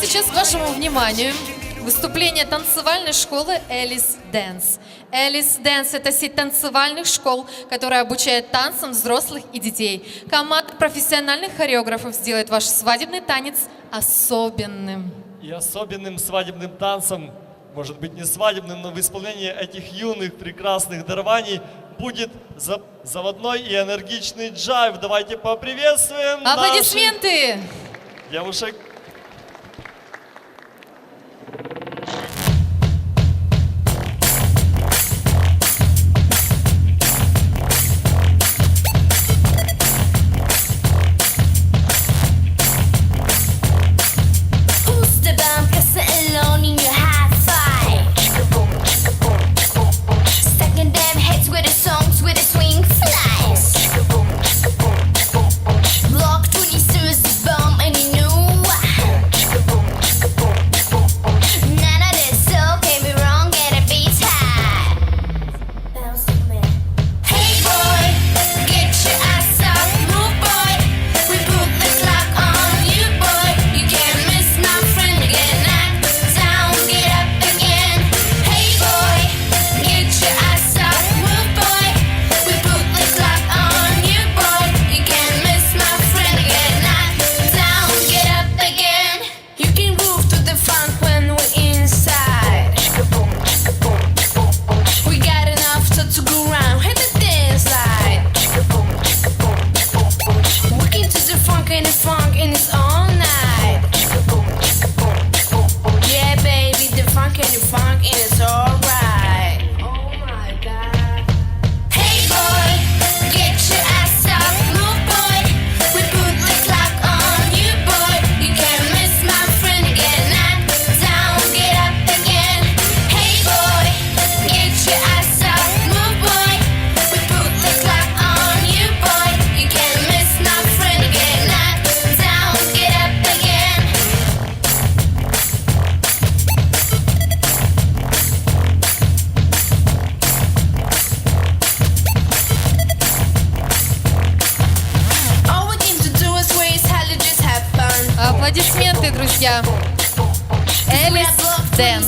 сейчас к вашему вниманию выступление танцевальной школы Alice Dance. Alice Dance – это сеть танцевальных школ, которая обучает танцам взрослых и детей. Команда профессиональных хореографов сделает ваш свадебный танец особенным. И особенным свадебным танцем, может быть не свадебным, но в исполнении этих юных прекрасных дарований будет заводной и энергичный джайв. Давайте поприветствуем Аплодисменты! Наших девушек. in this one. друзья. Элис Дэнс.